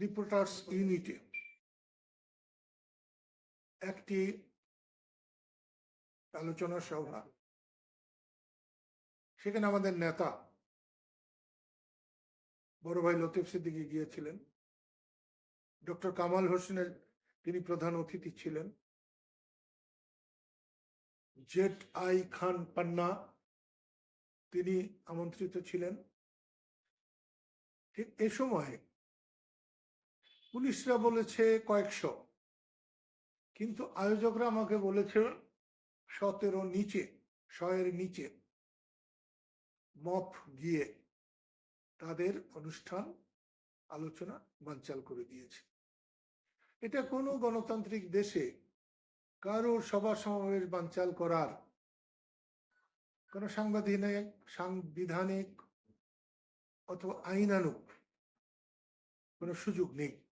Reporters ইউনিটে একটি আলোচনা সভা। সেখানে আমাদের নেতা বড় ভাই লতিফ সিদ্দিকি গিয়েছিলেন। ডক্টর কামাল হোসেনের তিনি প্রধান অতিথি ছিলেন। জেট আই খান পান্না তিনি আমন্ত্রিত ছিলেন। ঠিক এ সময় পুলিশরা বলেছে কয়েকশো। কিন্তু আয়োজকরা আমাকে বলেছে সতেরো নিচে, শয়ের নিচে। মফ গিয়ে তাদের অনুষ্ঠান, আলোচনা, বানচাল করে দিয়েছে। এটা কোনো গণতান্ত্রিক দেশে কারোর সভা সমাবেশ বানচাল করার কোনো সাংবিধানিক সাংবিধানিক অথবা আইনানুক কোনো সুযোগ নেই।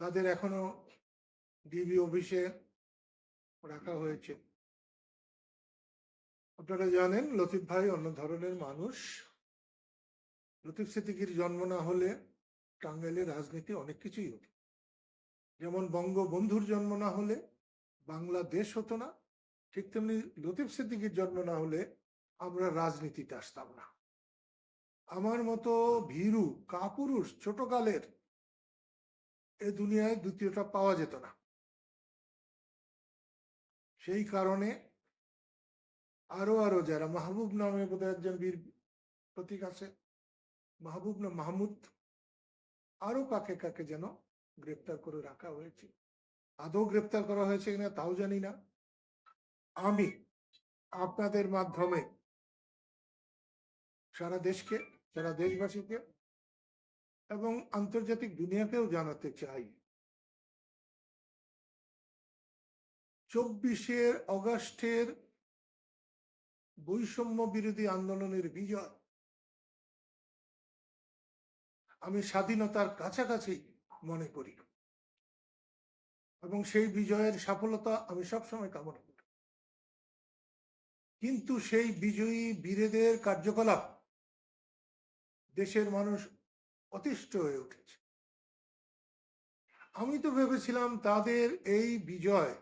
তাদের এখনও ডিবি অফিসে রাখা হয়েছে। আপনারা জানেন, লতিফ ভাই অন্য ধরনের মানুষ। লতিফ সিদ্দিকির জন্ম না হলে টাঙ্গাইলের রাজনীতি অনেক কিছুই হতো। যেমন বঙ্গবন্ধুর জন্ম না হলে বাংলাদেশ হতো না, ঠিক তেমনি লতিফ সিদ্দিকির জন্ম না হলে আমরা রাজনীতিতে আসতাম না। আমার মতো ভীরু কাপুরুষ ছোটকালের এ দুনিয়ায় দ্বিতীয়টা পাওয়া যেত না। সেই কারণে আরও আরও যারা মাহবুব নামে বোধহয় একজন বীর প্রতীক আছে, মাহবুব না মাহমুদ, আরও কাকে কাকে যেন গ্রেপ্তার করে রাখা হয়েছে। আদৌ গ্রেপ্তার করা হয়েছে কিনা তাও জানি না। আমি আপনাদের মাধ্যমে সারা দেশকে, সারা দেশবাসীকে এবং আন্তর্জাতিক দুনিয়াকেও জানাতে চাই। চব্বিশের অগাস্টের বৈষম্য বিরোধী আন্দোলনের বিজয়। আমি স্বাধীনতার কাছাকাছি মনে করি এবং সেই বিজয়ের সফলতা আমি সবসময় কামনা করি। কিন্তু সেই বিজয়ী বীরেদের কার্যকলাপ দেশের মানুষ অতিষ্ঠ হয়ে উঠেছে। আমি তো ভেবেছিলাম তাদের এই বিজয়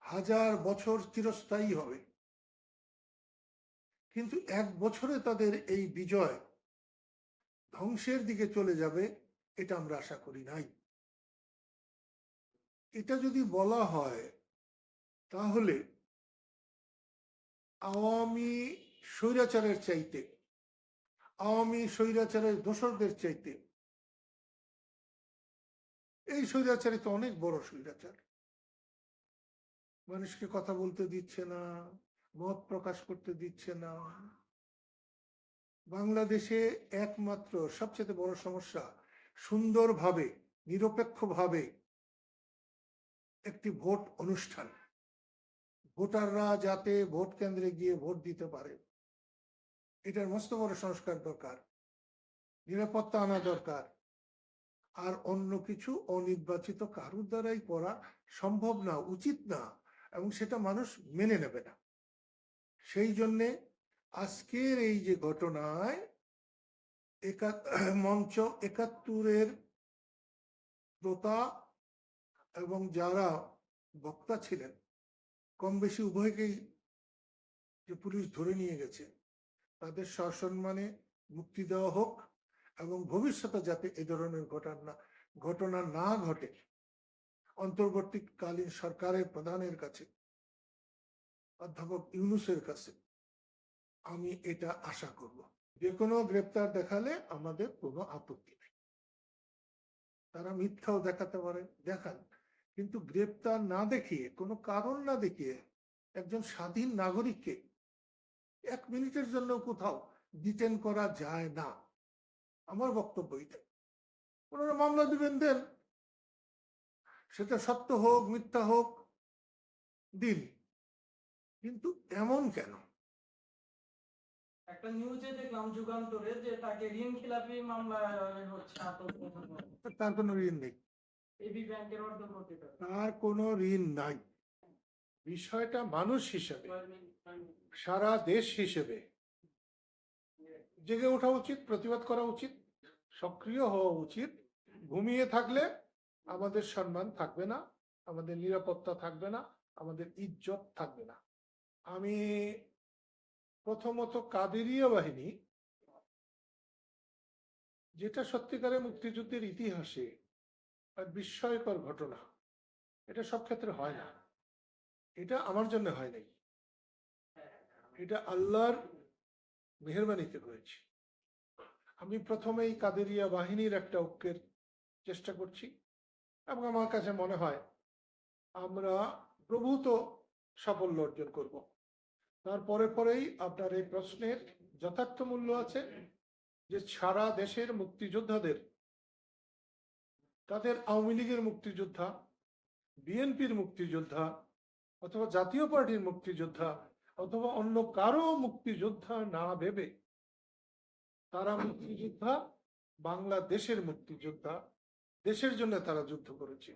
হাজার বছর চিরস্থায়ী হবে। কিন্তু এক বছরে তাদের এই বিজয় ধ্বংসের দিকে চলে যাবে, এটা আমরা আশা করি নাই। এটা যদি বলা হয়, তাহলে আওয়ামী স্বৈরাচারের চাইতে আওয়ামী স্বৈরাচারের দোসরদের চাইতে। এই স্বৈরাচারে তো অনেক বড় স্বৈরাচার। মানুষকে কথা বলতে দিচ্ছে না, মত প্রকাশ করতে দিচ্ছে না। বাংলাদেশে একমাত্র সবচেয়ে বড় সমস্যা সুন্দরভাবে, নিরপেক্ষভাবে একটি ভোট অনুষ্ঠান। ভোটাররা যাতে ভোট কেন্দ্রে গিয়ে ভোট দিতে পারে। এটার মস্ত বড় সংস্কার দরকার। নিরাপত্তা আনা দরকার। আর অন্য কিছু অনির্বাচিত কারুর দ্বারাই করা সম্ভব না, উচিত না, এবং সেটা মানুষ মেনে নেবে না। সেই জন্যে আজকের এই যে ঘটনায় মঞ্চ একাত্তরের শ্রোতা এবং যারা বক্তা ছিলেন কম বেশি উভয়কেই যে পুলিশ ধরে নিয়ে গেছে তাদের সসম্মানে মুক্তি দেওয়া হোক এবং ভবিষ্যতে যাতে এ ধরনের ঘটনা ঘটনা না ঘটে, অন্তর্বর্তীকালীন সরকারের প্রধানের কাছে, অধ্যাপক ইউনুসের কাছে, আমি এটা আশা করব। যে কোনো গ্রেপ্তার দেখালে আমাদের কোনো আপত্তি নেই। তারা মিথ্যাও দেখাতে পারে, দেখান। কিন্তু গ্রেপ্তার না দেখিয়ে, কোনো কারণ না দেখিয়ে একজন স্বাধীন নাগরিককে এক মিনিটের জন্য কোথাও ডিটেন করা যায় না। আমার বক্তব্য এটা ওনারা মামলা দিবেন দেন। সেটা সত্য হোক মিথ্যা হোক দিন। কিন্তু এমন কেন? একটা নিউজে দেখলাম যুগান্তরে যে তাকে ঋণ খেলাপি মামলায় হচ্ছে তার কোনো ঋণ নেই। এবি ব্যাংকের অর্ধপ্রতিটা তার কোনো ঋণ নাই। বিষয়টা মানুষ হিসেবে। সারা দেশ হিসেবে জেগে ওঠা উচিত, প্রতিবাদ করা উচিত, সক্রিয় হওয়া উচিত। ঘুমিয়ে থাকলে আমাদের সম্মান থাকবে না, আমাদের নিরাপত্তা থাকবে না, আমাদের ইজ্জত থাকবে না। আমি প্রথমত কাদেরিয়া বাহিনী, যেটা সত্যিকারে মুক্তিযুদ্ধের ইতিহাসে বিস্ময়কর ঘটনা, এটা সব ক্ষেত্রে হয় না। এটা আমার জন্য হয় নাই। এটা আল্লাহর মেহরবানিতে হয়েছে। আমি প্রথমেই কাদেরিয়া বাহিনীর একটা ঐক্যের চেষ্টা করছি এবং আমার কাছে মনে হয় আমরা প্রভূত সাফল্য অর্জন করব। তারপরে পরেই আপনার এই প্রশ্নের যথার্থ মূল্য আছে যে সারা দেশের মুক্তিযোদ্ধাদের, তাদের আওয়ামী লীগের মুক্তিযোদ্ধা, বিএনপির মুক্তিযোদ্ধা অথবা জাতীয় পার্টির মুক্তিযোদ্ধা অথবা অন্য কারও মুক্তিযোদ্ধা না ভেবে তারা মুক্তিযোদ্ধা, বাংলাদেশের মুক্তিযোদ্ধা, দেশের জন্য তারা যুদ্ধ করেছে।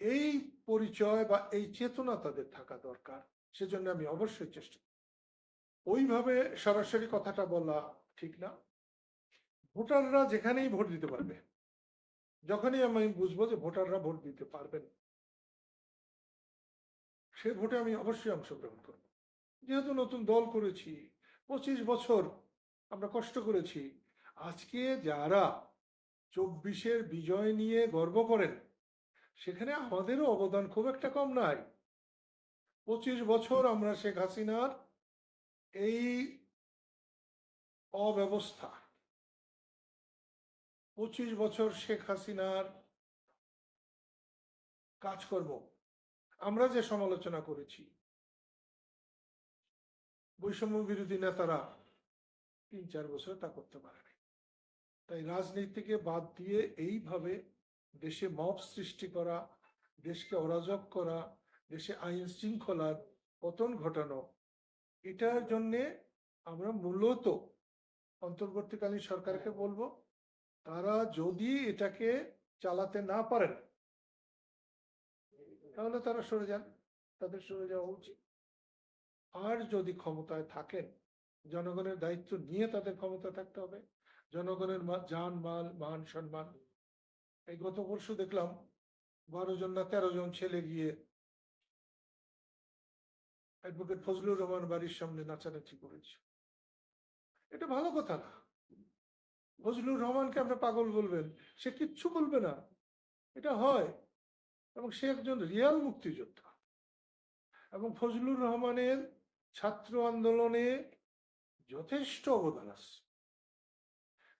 এই পরিচয় বা এই চেতনা তাদের থাকা দরকার, সেজন্য আমি অবশ্যই চেষ্টা। ওইভাবে সরাসরি কথাটা বলা ঠিক না। ভোটাররা যেখানেই ভোট দিতে পারবে, যখনই আমি বুঝব যে ভোটাররা ভোট দিতে পারবেন, সে ভোটে আমি অবশ্যই অংশগ্রহণ করব। যেহেতু নতুন দল করেছি, পঁচিশ বছর আমরা কষ্ট করেছি। আজকে যারা চব্বিশের বিজয় নিয়ে গর্ব করেন, সেখানে আমাদেরও অবদান খুব একটা কম নাই। পঁচিশ বছর আমরা শেখ হাসিনার এই অব্যবস্থা, পঁচিশ বছর শেখ হাসিনার কাজ কাজকর্ম আমরা যে সমালোচনা করেছি বৈষম্য বিরোধী নেতারা তিন চার বছর তা করতে পারেনি তাই রাজনীতিকে বাদ দিয়ে এইভাবে দেশে মব সৃষ্টি করা, দেশকে অরাজক করা, দেশে আইন শৃঙ্খলার পতন ঘটানো, এটার জন্যে আমরা মূলত অন্তর্বর্তীকালীন সরকারকে বলব, তারা যদি এটাকে চালাতে না পারেন, তাহলে তারা সরে যান, তাদের সরে যাওয়া উচিত। আর যদি ক্ষমতায় থাকেন, জনগণের দায়িত্ব নিয়ে তাদের ক্ষমতা থাকতে হবে। জনগণের জান, মাল, মান, সম্মান। এই গত পরশু দেখলাম বারো জন না তেরো জন ছেলে গিয়ে অ্যাডভোকেট ফজলুর রহমান বাড়ির সামনে নাচানাচি করেছে। এটা ভালো কথা না। ফজলুর রহমানকে আমরা পাগল বলবেন, সে কিচ্ছু বলবে না। এটা হয়। এবং সে একজন রিয়াল মুক্তিযোদ্ধা। এবং ফজলুর রহমানের ছাত্র আন্দোলনে যথেষ্ট অবদান আছে।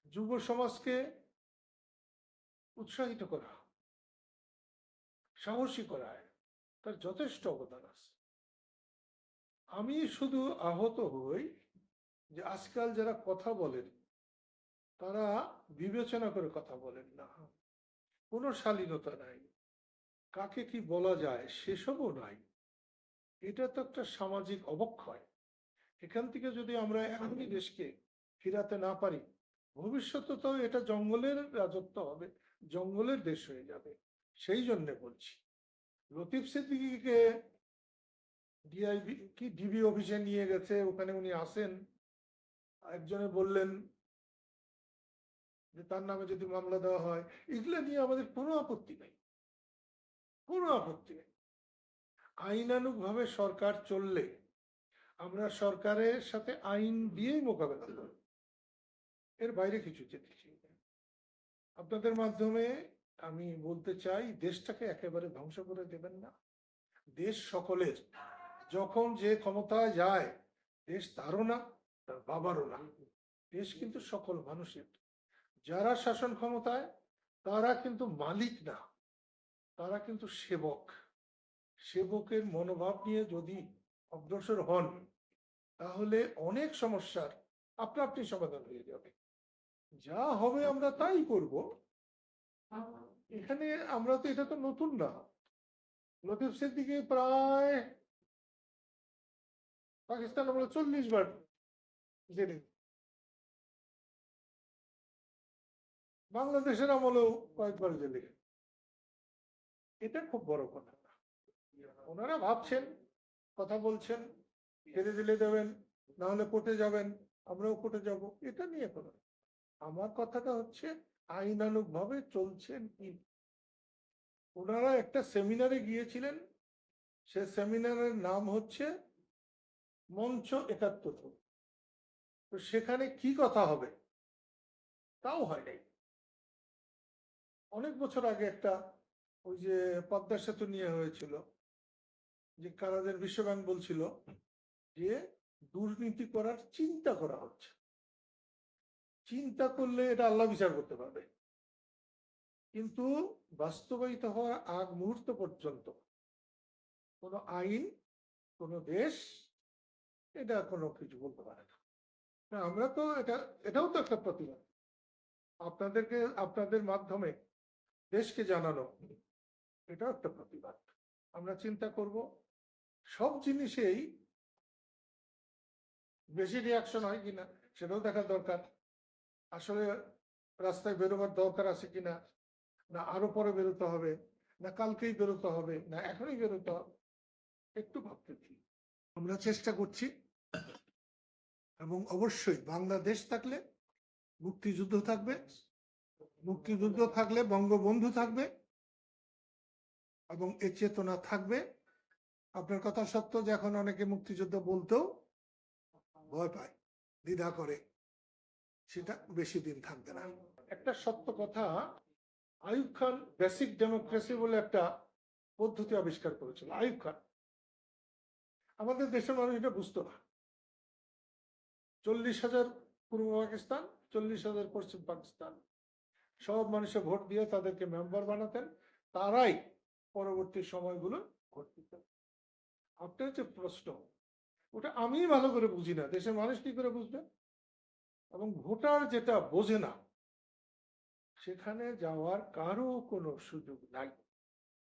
যুব সমাজকে উৎসাহিত করা, সাহসী করায় তার যথেষ্ট অবদান আছে। আমি শুধু আহত হই যে আজকাল যারা কথা বলেন, তারা বিবেচনা করে কথা বলেন না। কোনো শালীনতা নাই। কাকে কি বলা যায় সেসবও নাই। এটা তো একটা সামাজিক অবক্ষয়। এখান থেকে যদি আমরা এখনই দেশকে ফিরাতে না পারি, ভবিষ্যতে তো এটা জঙ্গলের রাজত্ব হবে, জঙ্গলের দেশ হয়ে যাবে। সেই জন্য বলছি, লতিফ সিদ্দিকীকে ডিআইবি কি ডিবি অফিসে নিয়ে গেছে, ওখানে উনি আসেন। একজনে বললেন যে তার নামে যদি মামলা দেওয়া হয়, এগুলো নিয়ে আমাদের কোনো আপত্তি নেই। কোনো আপত্তি নেই। আইনানুগ ভাবে সরকার চললে আমরা সরকারের সাথে আইন দিয়েই মোকাবেলা করব। এর বাইরে কিছু যেতে চাই আপনাদের মাধ্যমে আমি বলতে চাই, দেশটাকে একেবারে ধ্বংস করে দেবেন না। দেশ সকলের, যখন যে ক্ষমতায় যায়, দেশ তারও না, তার বাবারও না। দেশ কিন্তু সকল মানুষের। যারা শাসন ক্ষমতায়, তারা কিন্তু মালিক না, তারা কিন্তু সেবক। সেবকের মনোভাব নিয়ে যদি অগ্রসর হন, তাহলে অনেক সমস্যার আপনা আপনি সমাধান হয়ে যাবে। যা হবে আমরা তাই করব। এখানে আমরা তো এটা তো নতুন না। লতিফ সিদ্দিকি প্রায় পাকিস্তান আমরা চল্লিশ বার জেনে বাংলাদেশের আমলেও কয়েকবার গেছে। এটা খুব বড় কথা ওনারা ভাবছেন, কথা বলছেন ছেড়ে দিলে দেবেন না হলে কোর্টে যাবেন, আমরাও কোর্টে যাব। এটা নিয়ে কোনো আমার কথাটা হচ্ছে আইনানুগ ভাবে চলছেন কি? ওনারা একটা সেমিনারে গিয়েছিলেন, সে সেমিনারের নাম হচ্ছে মঞ্চ একাত্তর। তো সেখানে কি কথা হবে? তাও হয় নাই। অনেক বছর আগে একটা ওই যে পদ্মা সেতু নিয়ে হয়েছিল। যে কানাডের বিশ্বব্যাংক বলছিল যে দুর্নীতি করার চিন্তা করা হচ্ছে। চিন্তা করলে এটা আল্লাহ বিচার করতে পারবে। কিন্তু বাস্তবায়িত হওয়ার আগ মুহূর্ত পর্যন্ত কোনো আইন কোনো দেশ এটা কোনো কিছু বলতে পারে না। না, আমরা তো এটা এটাও তো একটা প্রতিবাদ। আপনাদেরকে আপনাদের মাধ্যমে দেশকে জানানো এটাও একটা প্রতিবাদ। আমরা চিন্তা করব সব জিনিসেই বেশি রিয়াকশন হয় কিনা সেটাও দেখা দরকার। আসলে রাস্তায় বেরোবার দরকার আছে কিনা? না আরও পরে বেরোতে হবে, না কালকেই বেরোতে হবে, না এখনই বেরোতে হবে, একটু ভাবতে আমরা চেষ্টা করছি এবং অবশ্যই বাংলাদেশ থাকলে মুক্তিযুদ্ধ থাকবে, মুক্তিযুদ্ধ থাকলে বঙ্গবন্ধু থাকবে এবং এ চেতনা থাকবে। আপনার কথা সত্য যে এখন অনেকে মুক্তিযুদ্ধ বলতেও ভয় পায়, দ্বিধা করে। সেটা বেশি দিন থাকবে না। একটা সত্য কথা, আইয়ুব খান বেসিক ডেমোক্রেসি বলে একটা পদ্ধতি আবিষ্কার করেছিল, আইয়ুব খান। আমাদের দেশের মানুষ এটা বুঝতো না। চল্লিশ হাজার পূর্ব পাকিস্তান, চল্লিশ হাজার পশ্চিম পাকিস্তান। সব মানুষে ভোট দিয়ে তাদেরকে মেম্বার বানাতেন, তারাই পরবর্তী সময়গুলো ভোট দিতেন। আপনার হচ্ছে প্রশ্ন। ওটা আমি ভালো করে বুঝি না, দেশের মানুষ কি করে বুঝবে? এবং ভোটার যেটা বোঝে না, সেখানে যাওয়ার কারও কোনো সুযোগ নাই।